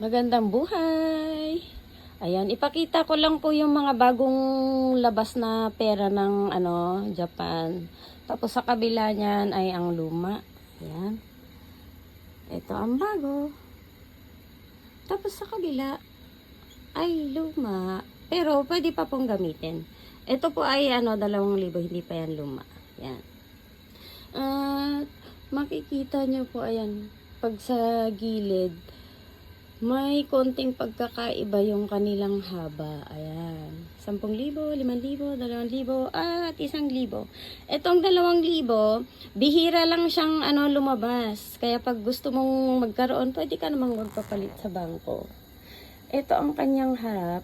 Magandang buhay! Ayan, ipakita ko lang po yung mga bagong labas na pera ng ano, Japan. Tapos sa kabila niyan ay ang luma. Ayan. Ito ang bago. Tapos sa kabila ay luma. Pero pwede pa pong gamitin. Ito po ay ano, dalawang libo, hindi pa yan luma. Yan. At makikita nyo po, ayan, pag sa gilid, may konting pagkakaiba yung kanilang haba. Ayan. 10,000, 5,000, 2,000, at 1,000. Itong 2,000, bihira lang siyang ano, lumabas. Kaya pag gusto mong magkaroon, pwede ka namang magpapalit sa bangko. Ito ang kanyang harap.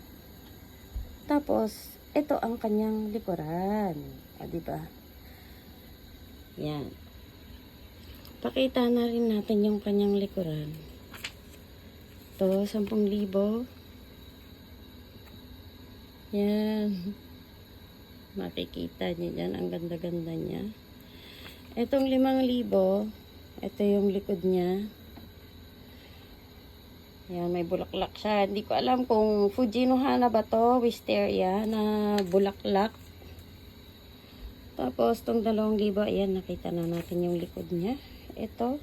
Tapos, ito ang kanyang likuran. O, di ba? Yan. Pakita na rin natin yung kanyang likuran. Ito, 10,000. Yan. Makikita niyo dyan. Ang ganda-ganda niya. Itong 5,000. Ito yung likod niya. Yan, may bulaklak siya. Hindi ko alam kung Fujinohana ba to, Wisteria, na bulaklak. Tapos, itong 2,000, ayan, nakita na natin yung likod niya. Ito,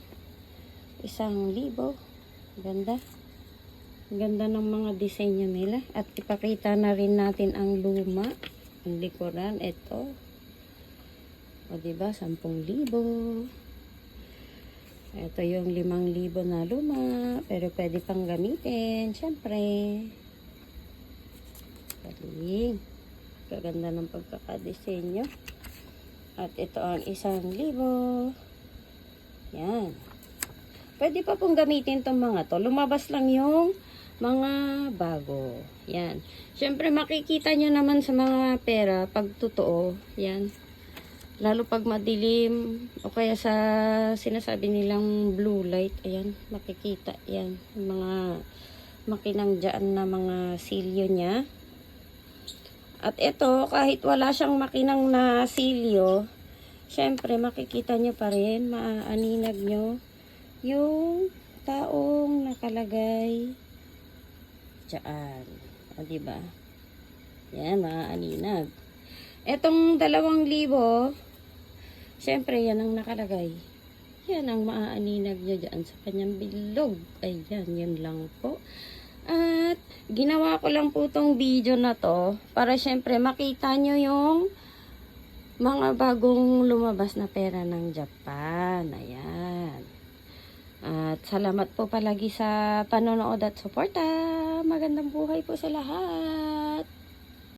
1,000. Ganda. Ganda ng mga disenyo nila. At ipakita na rin natin ang luma. Ang likuran. Ito. O diba? 10,000. Ito yung 5,000 na luma. Pero pwede pang gamitin. Siyempre. Galing. Kaganda ng pagkakadisenyo. At ito ang 1,000. Yan. Pwede pa pong gamitin tong mga to. Lumabas lang yung mga bago. Yan. Siyempre makikita nyo naman sa mga pera pag totoo. Yan. Lalo pag madilim o kaya sa sinasabi nilang blue light. Ayan. Makikita. Yan. Mga makinang dyan na mga silyo niya. At ito, kahit wala siyang makinang na silyo, syempre makikita nyo pa rin, maaaninag nyo yung taong nakalagay dyan. O, diba? Yan, maaaninag. Etong dalawang libo, syempre yan ang nakalagay. Yan ang maaaninag niya dyan sa kanyang bilog. Ayan, yan lang po. At ginawa ko lang po tong video na to para syempre makita nyo yung mga bagong lumabas na pera ng Japan. Ayan. At salamat po palagi sa panonood at suporta. Magandang buhay po sa lahat.